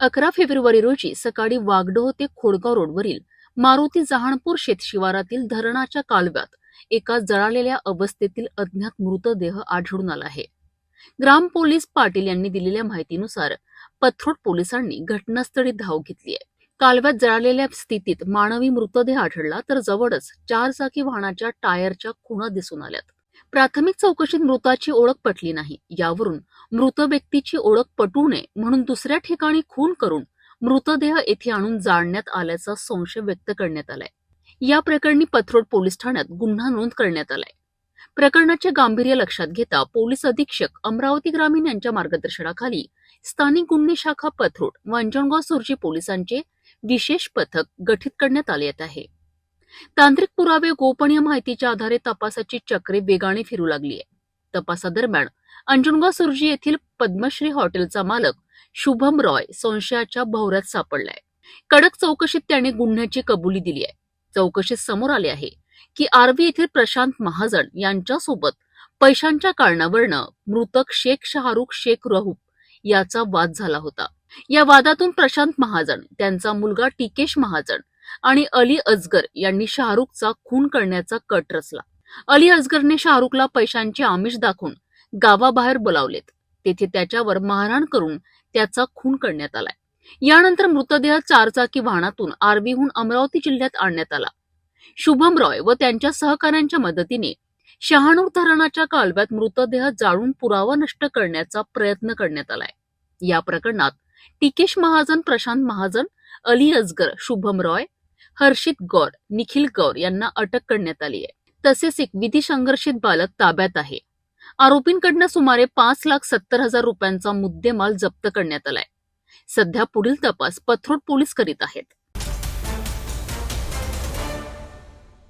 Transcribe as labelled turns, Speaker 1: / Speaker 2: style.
Speaker 1: अकरा फेब्रुवारी रोजी सकाळी वागडोह ते खोडगाव रोडवरील मारुती जहाणपूर शेतशिवारातील धरणाच्या कालव्यात एका जळालेल्या अवस्थेतील अज्ञात मृतदेह आढळून आला आहे. ग्राम पोलीस पाटील यांनी दिलेल्या माहितीनुसार पथरोड पोलिसांनी घटनास्थळी धाव घेतली आहे. कालव्यात जळालेल्या स्थितीत मानवी मृतदेह आढळला तर जवळच चार चाकी वाहनाच्या टायरच्या खुणा दिसून आल्यात. प्राथमिक चौकशीत मृताची ओळख पटली नाही. यावरून मृत व्यक्तीची ओळख पटू नये म्हणून दुसऱ्या ठिकाणी खून करून मृतदेह येथे आणून जाळण्यात आल्याचा संशय व्यक्त करण्यात आलाय. या प्रकरणी पथरोड पोलीस ठाण्यात गुन्हा नोंद करण्यात आलाय. प्रकरणाचे गांभीर्य लक्षात घेता पोलीस अधीक्षक अमरावती ग्रामीण यांच्या मार्गदर्शनाखाली स्थानिक गुन्हे शाखा पथरोड व अंजनगाव सुरजी पोलिसांचे विशेष पथक गठीत करण्यात आले आहे. तांत्रिक पुरावे गोपनीय माहितीच्या आधारे तपासाची चक्रे वेगाने फिरू लागली आहे तपासादरम्यान अंजनगाव सुरजी येथील पद्मश्री हॉटेलचा मालक शुभम रॉय संशयाच्या भोवऱ्यात सापडलाय. कडक चौकशीत त्याने गुन्ह्याची कबुली दिली आहे चौकशीत समोर आले आहे की आर्वी येथील प्रशांत महाजन यांच्यासोबत पैशांच्या कारणावरनं मृतक शेख शहारुख शेख रहूप याचा वाद झाला होता. या वादातून प्रशांत महाजन त्यांचा मुलगा टिकेश महाजन आणि अली अजगर यांनी शाहरुखचा खून करण्याचा कट रचला. अली अजगरने शाहरुखला पैशांचे आमिष दाखवून गावाबाहेर बोलावलेत. तेथे त्याच्यावर मारहाण करून त्याचा खून करण्यात आलाय. यानंतर मृतदेह चारचाकी वाहनातून आर्वीहून अमरावती जिल्ह्यात आणण्यात आला. शुभम रॉय व त्यांच्या सहकाऱ्यांच्या मदतीने शहाणूर धरणाच्या कालव्यात मृतदेह जाळून पुरावा नष्ट करण्याचा प्रयत्न करण्यात आलाय. या प्रकरणात टिकेश महाजन प्रशांत महाजन अली अजगर शुभम रॉय हर्षित गौर निखिल गौर यांना अटक करण्यात आली आहे. तसेच एक विधी संघर्षित बालक ताब्यात आहे. आरोपींकडनं सुमारे पाच लाख सत्तर हजार रुपयांचा मुद्देमाल जप्त करण्यात आलाय. सध्या पुढील तपास पथरोड पोलीस करीत आहेत.